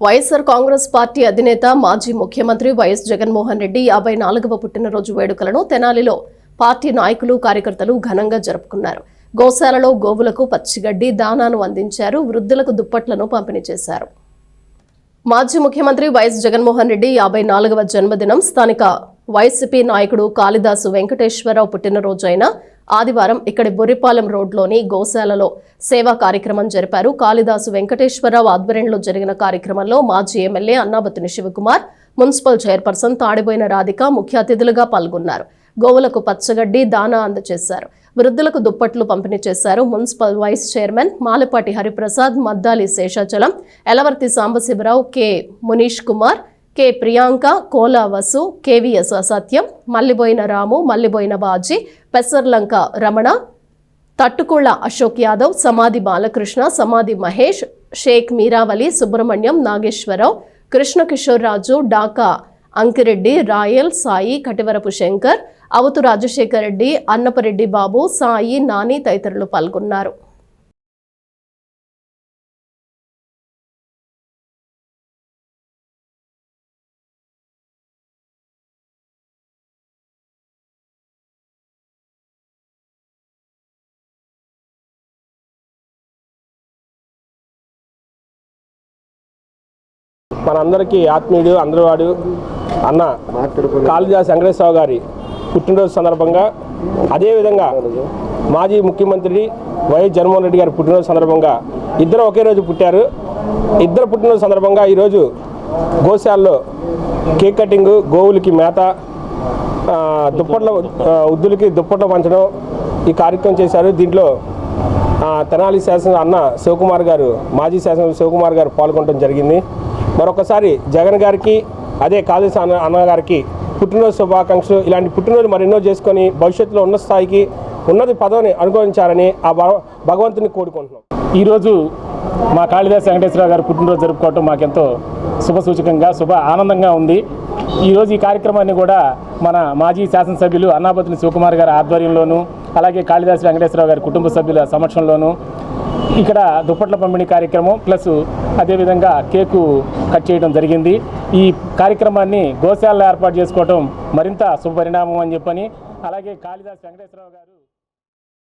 YSR Congress party అధినేత మాజీ ముఖ్యమంత్రి వైఎస్ జగన్మోహన్ రెడ్డి యాభై నాలుగవ పుట్టినరోజు వేడుకలను తెనాలిలో పార్టీ నాయకులు కార్యకర్తలు ఘనంగా జరుపుకున్నారు. గోశాలలో గోవులకు పచ్చిగడ్డి దానాను అందించారు. వృద్ధులకు దుప్పట్లను పంపిణీ చేశారు. మాజీ ముఖ్యమంత్రి వైఎస్ జగన్మోహన్ రెడ్డి యాభై నాలుగవ జన్మదినం స్థానిక వైసీపీ నాయకుడు కాళిదాసు వెంకటేశ్వరరావు పుట్టినరోజు అయిన ఆదివారం ఇక్కడి బొర్రిపాలెం రోడ్లోని గోశాలలో సేవా కార్యక్రమం జరిపారు. కాళిదాసు వెంకటేశ్వరరావు ఆధ్వర్యంలో జరిగిన కార్యక్రమంలో మాజీ MLA Annabathuni Sivakumar municipal chairperson Tadiboina Radhika ముఖ్య అతిథులుగా పాల్గొన్నారు. గోవులకు పచ్చగడ్డి దానా అందజేశారు. వృద్ధులకు దుప్పట్లు పంపిణీ చేశారు. Municipal vice chairman Malapati Hariprasad Maddali Seshachalam Elavarthi Sambasiva Rao K Munish Kumar K Priyanka Kola Vasu KVS అసత్యం మల్లిబోయిన రాము మల్లిబోయిన బాజీ పెసర్లంక రమణ తట్టుకుళ్ళ అశోక్ యాదవ్ సమాధి బాలకృష్ణ సమాధి మహేష్ షేక్ మీరావలి సుబ్రహ్మణ్యం నాగేశ్వరరావు కృష్ణ కిషోర్ రాజు డాకా అంకిరెడ్డి రాయల్ సాయి కటివరపు శంకర్ అవతు రాజశేఖర్ రెడ్డి అన్నపరెడ్డి బాబు సాయి నాని తదితరులు పాల్గొన్నారు. మనందరికీ ఆత్మీయుడు అందరివాడు అన్న కాళిదాస్ వెంకటేశ్వరరావు గారి పుట్టినరోజు సందర్భంగా అదేవిధంగా మాజీ ముఖ్యమంత్రి వైఎస్ జగన్మోహన్ రెడ్డి గారి పుట్టినరోజు సందర్భంగా ఇద్దరు ఒకే రోజు పుట్టారు. ఇద్దరు పుట్టినరోజు సందర్భంగా ఈరోజు గోశాలలో కేక్ కటింగ్ గోవులకి మేత దుప్పట్ల ఉద్దులకి వృద్ధులకి దుప్పట్లు పంచడం ఈ కార్యక్రమం చేశారు. దీంట్లో తెనాలి శాసన అన్న శివకుమార్ గారు మాజీ శాసన శివకుమార్ గారు పాల్గొనడం జరిగింది. మరొకసారి జగన్ గారికి అదే కాళేశ అన్న అన్న గారికి పుట్టినరోజు శుభాకాంక్షలు. ఇలాంటి పుట్టినరోజు మరెన్నో చేసుకొని భవిష్యత్తులో ఉన్న స్థాయికి ఉన్నది పదవిని అనుభవించాలని ఆ భగవంతుని కోరుకుంటున్నాం. ఈరోజు మా కాళిదాస్ వెంకటేశ్వరరావు గారు పుట్టినరోజు జరుపుకోవటం మాకెంతో శుభ సూచకంగా శుభ ఆనందంగా ఉంది. ఈరోజు ఈ కార్యక్రమాన్ని కూడా మన మాజీ శాసనసభ్యులు అన్నాపతిని శివకుమార్ గారి ఆధ్వర్యంలోనూ అలాగే కాళిదాస్ వెంకటేశ్వరరావు గారి కుటుంబ సభ్యుల సమక్షంలోనూ ఇక్కడ దుప్పట్ల పంపిణీ కార్యక్రమం ప్లస్ అదేవిధంగా కేకు కట్ చేయడం జరిగింది. ఈ కార్యక్రమాన్ని గోశాలలో ఏర్పాటు చేసుకోవడం మరింత శుభపరిణామం అని చెప్పని అలాగే కాళిదాస్ వెంకటేశ్వరరావు గారు